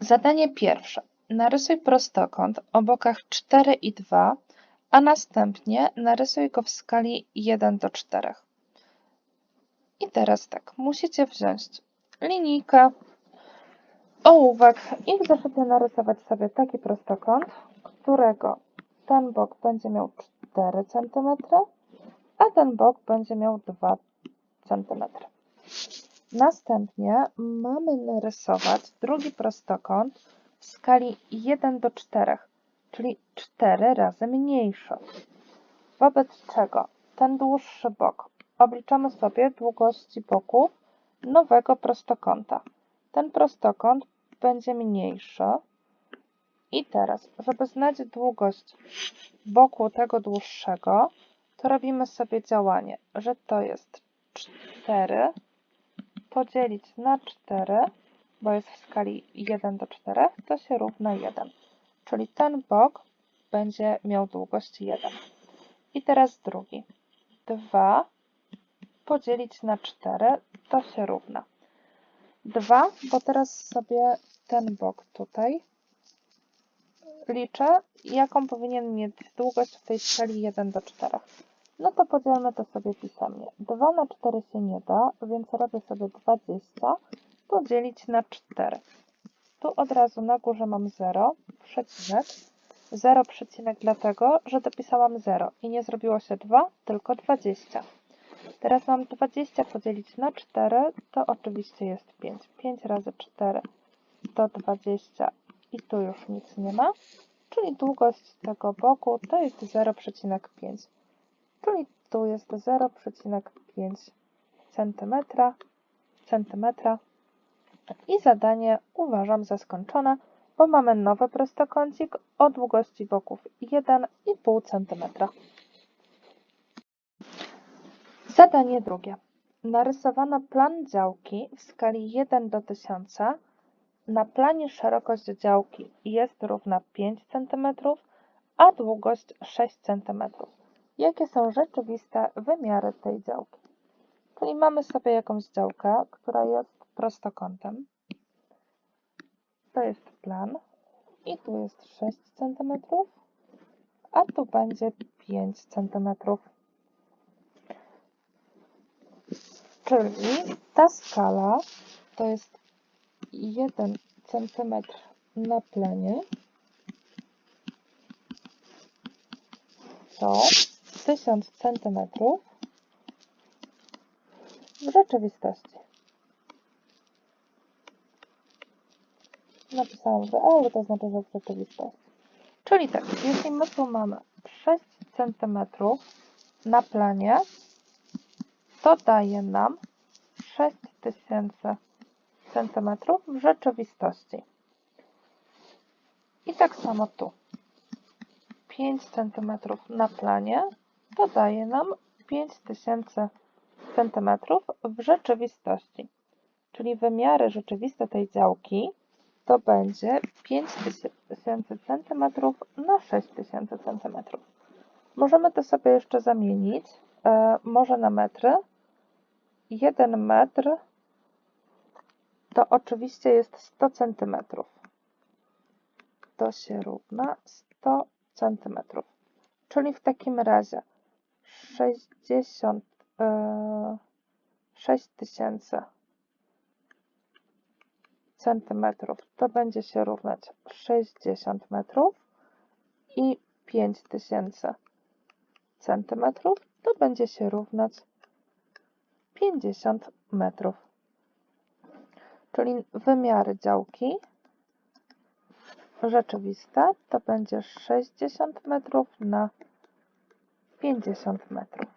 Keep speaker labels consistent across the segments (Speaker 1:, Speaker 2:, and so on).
Speaker 1: Zadanie pierwsze. Narysuj prostokąt o bokach 4 i 2, a następnie narysuj go w skali 1 do 4. I teraz tak, musicie wziąć linijkę, ołówek i zeszycie narysować sobie taki prostokąt, którego ten bok będzie miał 4 cm, a ten bok będzie miał 2 cm. Następnie mamy narysować drugi prostokąt w skali 1 do 4, czyli 4 razy mniejszy. Wobec czego ten dłuższy bok obliczamy sobie długości boków nowego prostokąta. Ten prostokąt będzie mniejszy. I teraz, żeby znać długość boku tego dłuższego, to robimy sobie działanie, że to jest 4 podzielić na 4, bo jest w skali 1 do 4, to się równa 1. Czyli ten bok będzie miał długość 1. I teraz drugi. 2 podzielić na 4 to się równa. 2, bo teraz sobie ten bok tutaj liczę, jaką powinien mieć długość w tej skali 1 do 4. No to podzielmy to sobie pisemnie. 2 na 4 się nie da, więc robię sobie 20 podzielić na 4. Tu od razu na górze mam 0, przecinek. 0 przecinek dlatego, że dopisałam 0 i nie zrobiło się 2, tylko 20. Teraz mam 20 podzielić na 4, to oczywiście jest 5. 5 razy 4 to 20 i tu już nic nie ma, czyli długość tego boku to jest 0,5 czyli tu jest 0,5 cm, centymetra i zadanie uważam za skończone, bo mamy nowy prostokącik o długości boków 1,5 cm. Zadanie drugie. Narysowano plan działki w skali 1 do 1000. Na planie szerokość działki jest równa 5 cm, a długość 6 cm jakie są rzeczywiste wymiary tej działki. Czyli mamy sobie jakąś działkę, która jest prostokątem. To jest plan i tu jest 6 cm, a tu będzie 5 cm. Czyli ta skala to jest 1 cm na planie. To 1000 cm w rzeczywistości. Napisałam, że euro to znaczy, że w rzeczywistości. Czyli tak, jeśli my tu mamy 6 cm na planie, to daje nam 6000 cm w rzeczywistości. I tak samo tu. 5 cm na planie to daje nam 5000 cm w rzeczywistości. Czyli wymiary rzeczywiste tej działki to będzie 5000 cm na 6000 cm. Możemy to sobie jeszcze zamienić, e, może na metry. 1 metr to oczywiście jest 100 cm. To się równa 100 cm. Czyli w takim razie 60, e, 6000 centymetrów to będzie się równać 60 metrów i 5000 centymetrów to będzie się równać 50 metrów. Czyli wymiary działki rzeczywiste to będzie 60 metrów na 50 metrów.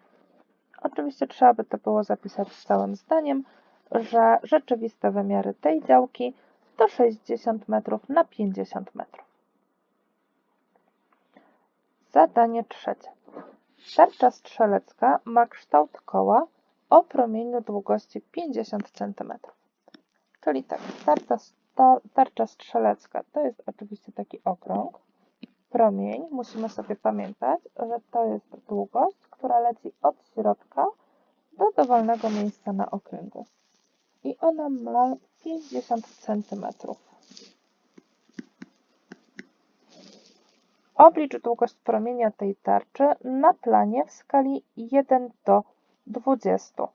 Speaker 1: Oczywiście trzeba by to było zapisać całym zdaniem, że rzeczywiste wymiary tej działki to 60 metrów na 50 metrów. Zadanie trzecie. Tarcza strzelecka ma kształt koła o promieniu długości 50 cm. Czyli tak, tarcza, tarcza strzelecka to jest oczywiście taki okrąg, promień, musimy sobie pamiętać, że to jest długość, która leci od środka do dowolnego miejsca na okręgu. I ona ma 50 cm. Oblicz długość promienia tej tarczy na planie w skali 1 do 20.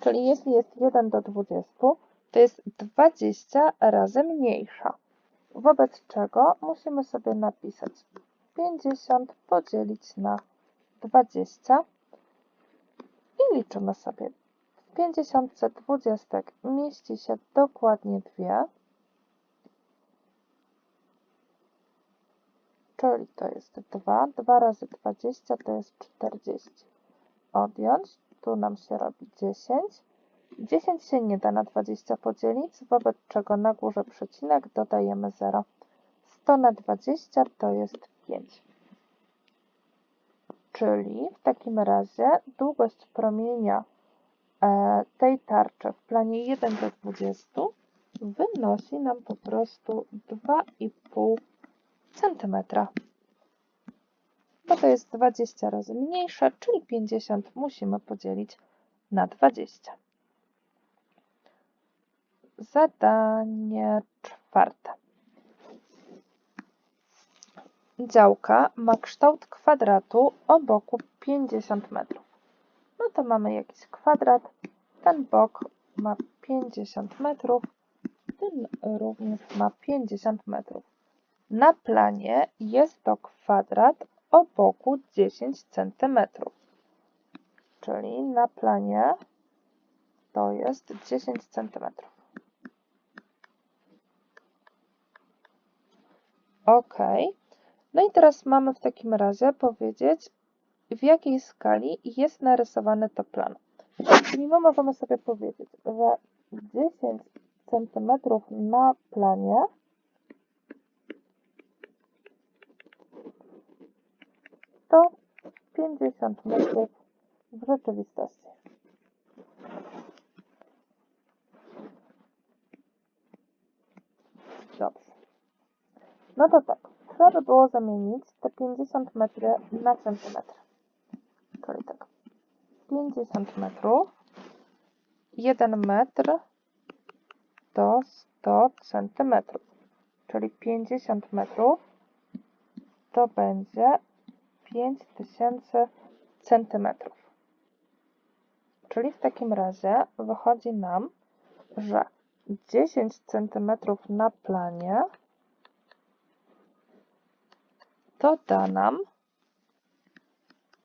Speaker 1: Czyli jeśli jest 1 do 20, to jest 20 razy mniejsza. Wobec czego musimy sobie napisać 50 podzielić na 20 i liczymy sobie. W 50 dwudziestek mieści się dokładnie dwie, czyli to jest 2. 2 razy 20 to jest 40. Odjąć, tu nam się robi 10. 10 się nie da na 20 podzielić, wobec czego na górze przecinek dodajemy 0. 100 na 20 to jest 5. Czyli w takim razie długość promienia e, tej tarczy w planie 1 do 20 wynosi nam po prostu 2,5 cm. Bo to jest 20 razy mniejsze, czyli 50 musimy podzielić na 20. Zadanie czwarte. Działka ma kształt kwadratu o boku 50 metrów. No to mamy jakiś kwadrat, ten bok ma 50 metrów, ten również ma 50 metrów. Na planie jest to kwadrat o boku 10 cm. Czyli na planie to jest 10 cm. OK. No i teraz mamy w takim razie powiedzieć, w jakiej skali jest narysowany to plan. Czyli my możemy sobie powiedzieć, że 10 cm na planie to 50 metrów w rzeczywistości. Dobrze. No to tak, trzeba by było zamienić te 50 metry na centymetry. Czyli tak, 50 metrów, 1 metr to 100 centymetrów, czyli 50 metrów to będzie 5000 centymetrów. Czyli w takim razie wychodzi nam, że 10 centymetrów na planie to da nam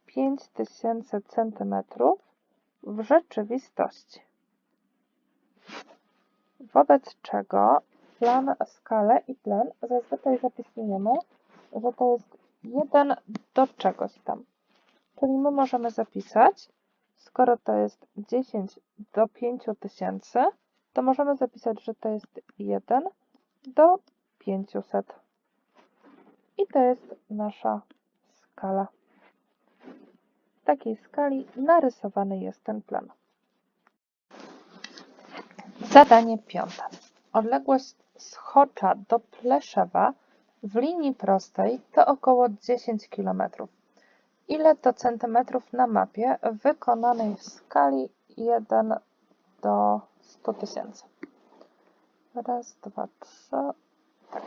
Speaker 1: 5000 centymetrów w rzeczywistości. Wobec czego plan, skalę i plan zazwyczaj zapisujemy, że to jest 1 do czegoś tam. Czyli my możemy zapisać, skoro to jest 10 do 5000, to możemy zapisać, że to jest 1 do 500. I to jest nasza skala. W takiej skali narysowany jest ten plan. Zadanie piąte. Odległość z Chocza do Pleszewa w linii prostej to około 10 km. Ile to centymetrów na mapie wykonanej w skali 1 do 100 tysięcy? Raz, dwa, trzy. Tak.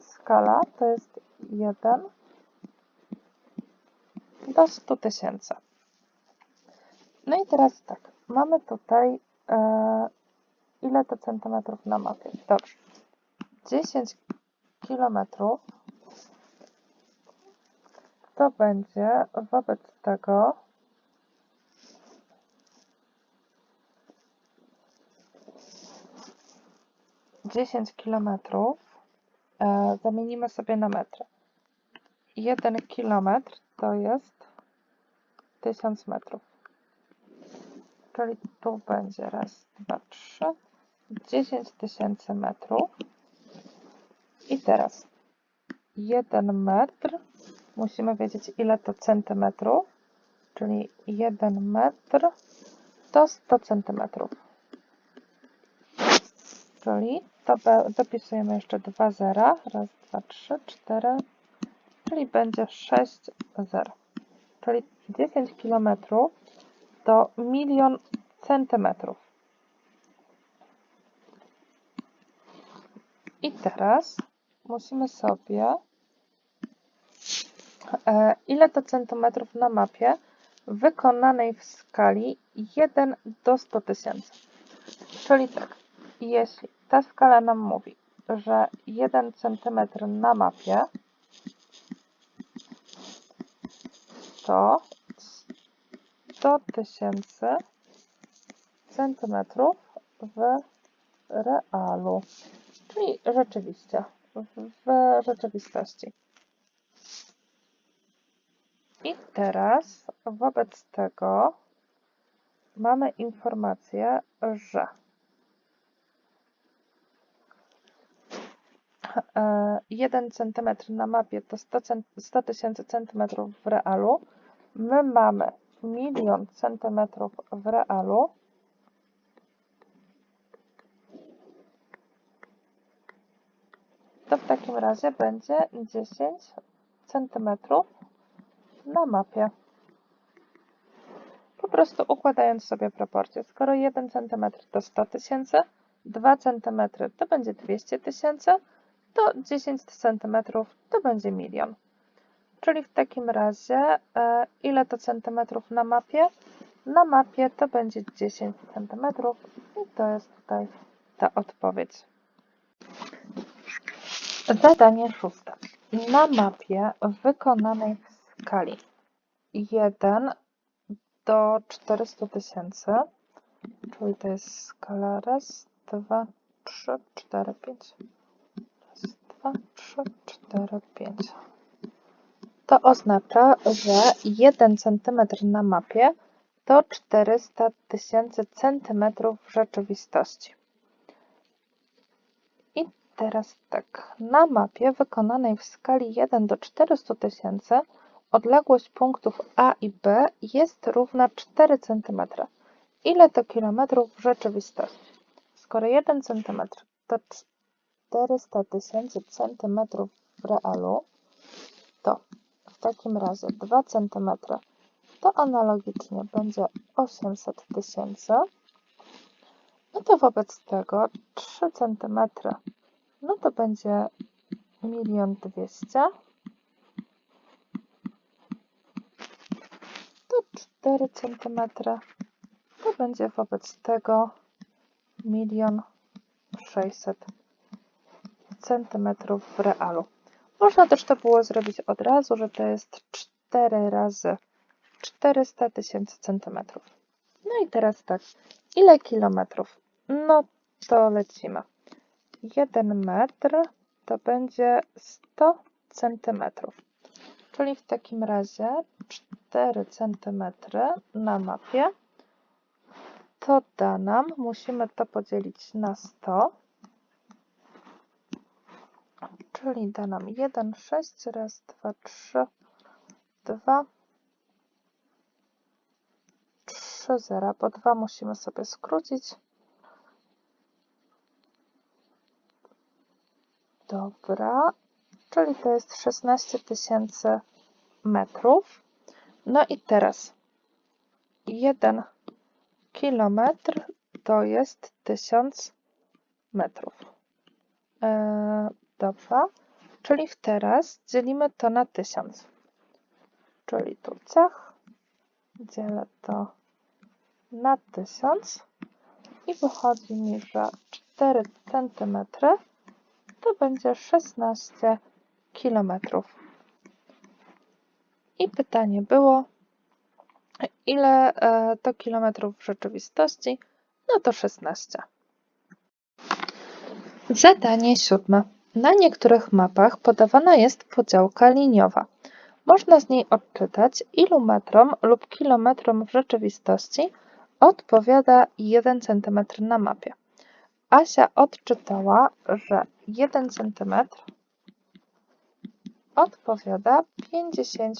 Speaker 1: Skala to jest 1 do 100 tysięcy. No i teraz tak, mamy tutaj e, ile to centymetrów na mapie. Dobrze. 10 kilometrów to będzie wobec tego dziesięć kilometrów e, zamienimy sobie na metry. Jeden kilometr to jest tysiąc metrów. Czyli tu będzie raz, dwa, trzy, dziesięć tysięcy metrów. I teraz 1 metr, musimy wiedzieć ile to centymetrów, czyli 1 metr to 100 centymetrów. Czyli to dopisujemy jeszcze dwa zera, raz, dwa, trzy, cztery, czyli będzie 6 zer. Czyli 10 kilometrów to milion centymetrów. I teraz musimy sobie E, Ile to centymetrów na mapie wykonanej w skali 1 do 100 tysięcy? Czyli tak, jeśli ta skala nam mówi, że 1 centymetr na mapie to 100 tysięcy centymetrów w realu, czyli rzeczywiście, w, rzeczywistości. I teraz wobec tego mamy informację, że 1 cm na mapie to 100 cen- 100 tysięcy centymetrów w realu. My mamy milion centymetrów w realu. To w takim razie będzie 10 centymetrów na mapie. Po prostu układając sobie proporcje. Skoro 1 cm to 100 tysięcy, 2 cm to będzie 200 tysięcy, to 10 cm to będzie milion. Czyli w takim razie, e, ile to centymetrów na mapie? Na mapie to będzie 10 centymetrów i to jest tutaj ta odpowiedź. Zadanie szóste. Na mapie wykonanej w skali 1 do 400 tysięcy, czyli to jest skala raz, dwa, trzy, cztery, pięć. Dwa, trzy, cztery, pięć. To oznacza, że 1 cm na mapie to 400 tysięcy centymetrów w rzeczywistości. I teraz tak, na mapie wykonanej w skali 1 do 400 tysięcy odległość punktów A i B jest równa 4 cm. Ile to kilometrów w rzeczywistości? Skoro 1 cm to 400 tysięcy centymetrów w realu, to w takim razie 2 cm to analogicznie będzie 800 tysięcy. No to wobec tego 3 cm no to będzie 1 200 to 4 cm to będzie wobec tego 1 600 cm w realu. Można też to było zrobić od razu, że to jest 4 razy 400 tysięcy centymetrów. No i teraz tak, ile kilometrów? No to lecimy. 1 metr to będzie 100 centymetrów. Czyli w takim razie 4 centymetry na mapie to da nam, musimy to podzielić na 100, czyli da nam 1, 6, raz, 2, 3, 2, 3, 0, bo 2 musimy sobie skrócić. Dobra, czyli to jest 16 tysięcy metrów. No i teraz 1 kilometr to jest 1000 metrów. E, 2, czyli w teraz dzielimy to na 1000. Czyli tu cech, dzielę to na 1000 i wychodzi mi, że 4 cm to będzie 16 km. I pytanie było, ile e, to kilometrów w rzeczywistości? No to 16. Zadanie siódme. Na niektórych mapach podawana jest podziałka liniowa. Można z niej odczytać, ilu metrom lub kilometrom w rzeczywistości odpowiada 1 cm na mapie. Asia odczytała, że 1 cm odpowiada 50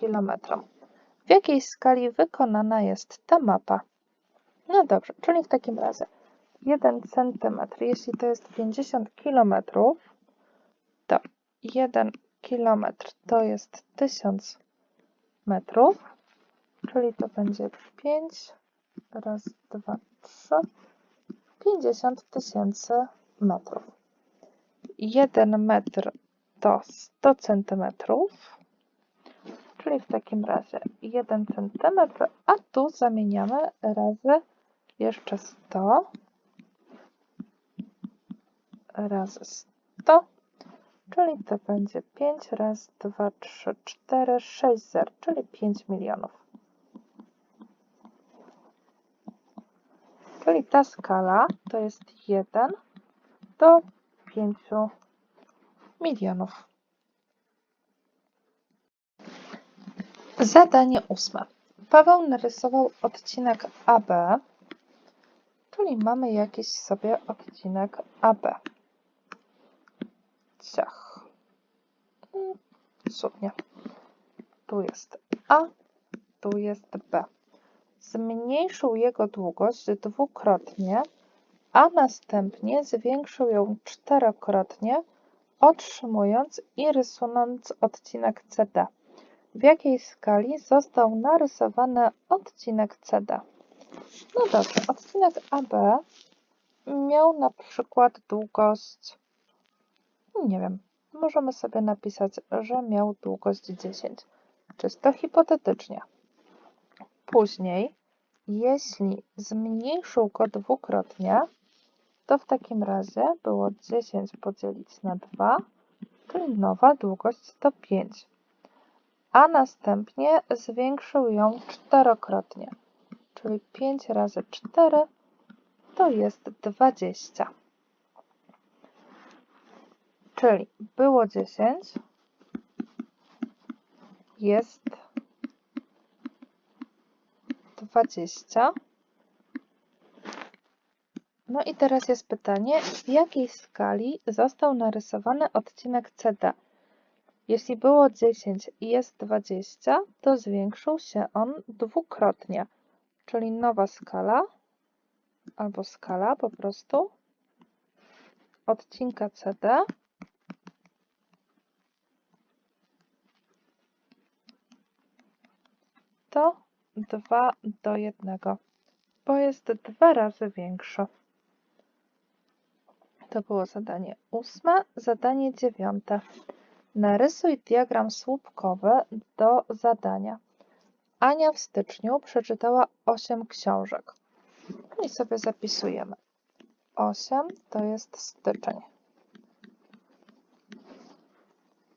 Speaker 1: km. W jakiej skali wykonana jest ta mapa? No dobrze, czyli w takim razie 1 cm, jeśli to jest 50 km, to 1 km to jest 1000 metrów, czyli to będzie 5 raz, 2, 3, 50 tysięcy metrów. 1 metr to 100 centymetrów, czyli w takim razie 1 cm, a tu zamieniamy razy jeszcze 100 razy 100, czyli to będzie 5 razy 2, 3, 4, 6 zer, czyli 5 milionów. Czyli ta skala to jest 1 do 5 milionów. Zadanie ósme. Paweł narysował odcinek AB, czyli mamy jakiś sobie odcinek AB. Ciach. Mm, Cudnie. Tu jest A, tu jest B. Zmniejszył jego długość dwukrotnie, a następnie zwiększył ją czterokrotnie, otrzymując i rysując odcinek CD. W jakiej skali został narysowany odcinek CD? No dobrze, odcinek AB miał na przykład długość, nie wiem, możemy sobie napisać, że miał długość 10, czysto hipotetycznie. Później, jeśli zmniejszył go dwukrotnie, to w takim razie było 10 podzielić na 2, czyli nowa długość to 5. A następnie zwiększył ją czterokrotnie, czyli 5 razy 4 to jest 20. Czyli było 10, jest 20. No i teraz jest pytanie, w jakiej skali został narysowany odcinek CD? Jeśli było 10 i jest 20, to zwiększył się on dwukrotnie, czyli nowa skala, albo skala po prostu, odcinka CD to 2 do 1, bo jest dwa razy większe. To było zadanie ósme. Zadanie dziewiąte. Narysuj diagram słupkowy do zadania. Ania w styczniu przeczytała 8 książek. No I sobie zapisujemy. 8 to jest styczeń.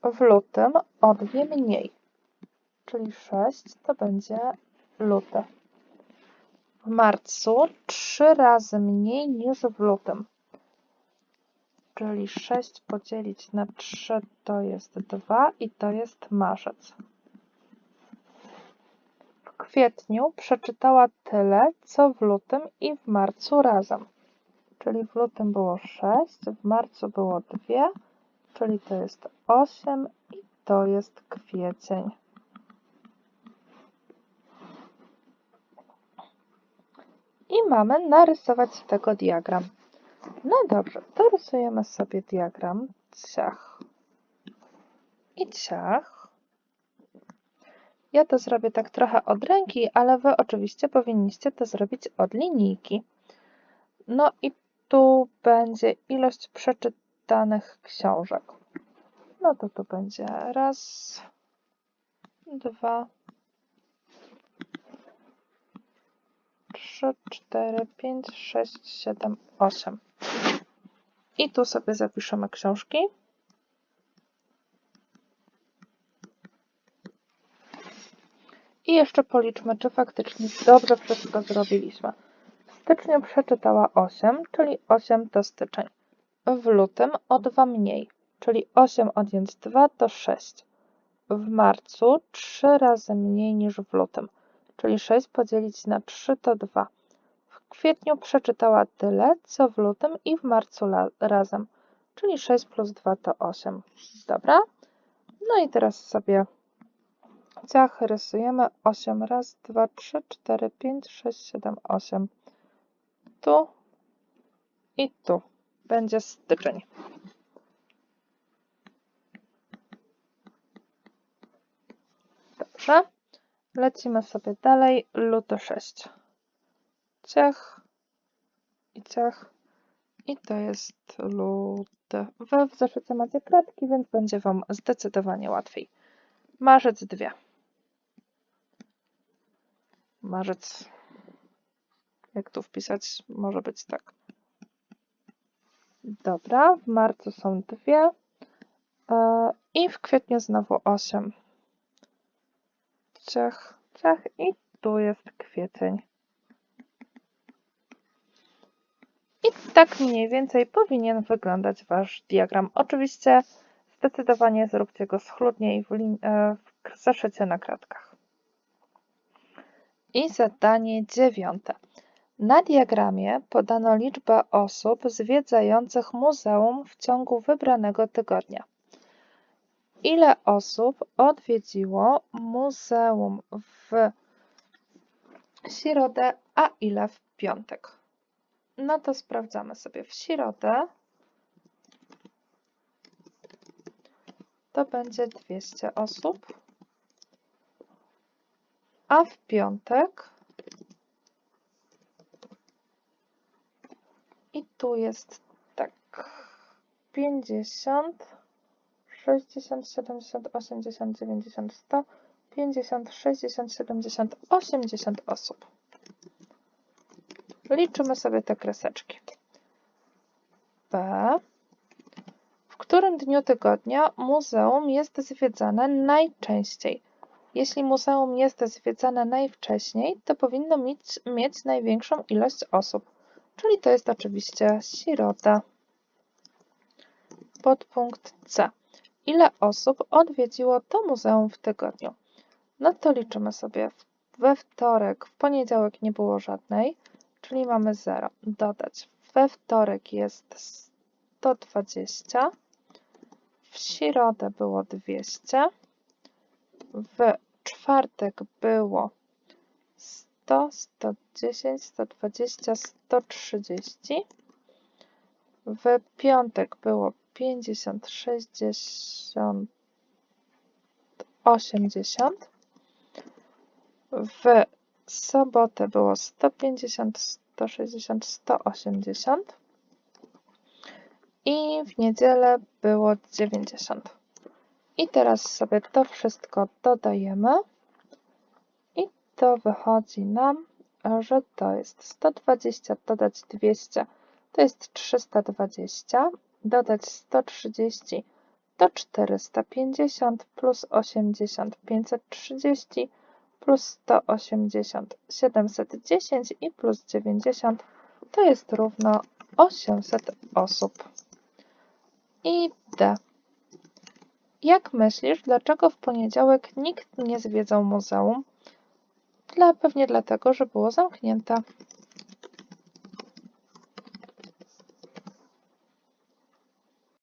Speaker 1: W lutym o dwie mniej, czyli 6 to będzie luty. W marcu 3 razy mniej niż w lutym czyli 6 podzielić na 3 to jest 2 i to jest marzec. W kwietniu przeczytała tyle, co w lutym i w marcu razem. Czyli w lutym było 6, w marcu było 2, czyli to jest 8 i to jest kwiecień. I mamy narysować z tego diagram. No dobrze, to rysujemy sobie diagram ciach i ciach. Ja to zrobię tak trochę od ręki, ale Wy oczywiście powinniście to zrobić od linijki. No i tu będzie ilość przeczytanych książek. No to tu będzie raz, dwa, trzy, cztery, pięć, sześć, siedem, osiem. I tu sobie zapiszemy książki. I jeszcze policzmy, czy faktycznie dobrze wszystko zrobiliśmy. W styczniu przeczytała 8, czyli 8 to styczeń. W lutym o 2 mniej, czyli 8 odjąć 2 to 6. W marcu 3 razy mniej niż w lutym, czyli 6 podzielić na 3 to 2 kwietniu przeczytała tyle, co w lutym i w marcu razem, czyli 6 plus 2 to 8. Dobra? No i teraz sobie ciach rysujemy 8 raz, 2, 3, 4, 5, 6, 7, 8. Tu i tu będzie styczeń. Dobrze. Lecimy sobie dalej. Luto 6. Ciach i ciach. I to jest luty. We w zeszycie macie kratki, więc będzie Wam zdecydowanie łatwiej. Marzec 2. Marzec. Jak tu wpisać? Może być tak. Dobra, w marcu są dwie. E, I w kwietniu znowu 8 liściach. Ciach i tu jest kwiecień. I tak mniej więcej powinien wyglądać Wasz diagram. Oczywiście zdecydowanie zróbcie go schludniej, w, e, w zeszycie na kratkach. I zadanie dziewiąte. Na diagramie podano liczbę osób zwiedzających muzeum w ciągu wybranego tygodnia. Ile osób odwiedziło muzeum w środę, a ile w piątek? No to sprawdzamy sobie. W środę to będzie 200 osób, a w piątek i tu jest tak 50, 60, 70, 80, 90, 100, 50, 60, 70, 80 osób. Liczymy sobie te kreseczki. B. W którym dniu tygodnia muzeum jest zwiedzane najczęściej? Jeśli muzeum jest zwiedzane najwcześniej, to powinno mieć, największą ilość osób, czyli to jest oczywiście środa. Podpunkt C. Ile osób odwiedziło to muzeum w tygodniu? No to liczymy sobie. We wtorek, w poniedziałek nie było żadnej, czyli mamy 0. Dodać. We wtorek jest 120. W środę było 200. W czwartek było 100, 110, 120, 130. W piątek było 50, 60, 80. W sobotę było 150, 160, 180 i w niedzielę było 90. I teraz sobie to wszystko dodajemy i to wychodzi nam, że to jest 120 dodać 200 to jest 320, dodać 130 to 450 plus 80 530 plus 180 710 i plus 90 to jest równo 800 osób. I D. Jak myślisz, dlaczego w poniedziałek nikt nie zwiedzał muzeum? Dla, pewnie dlatego, że było zamknięte.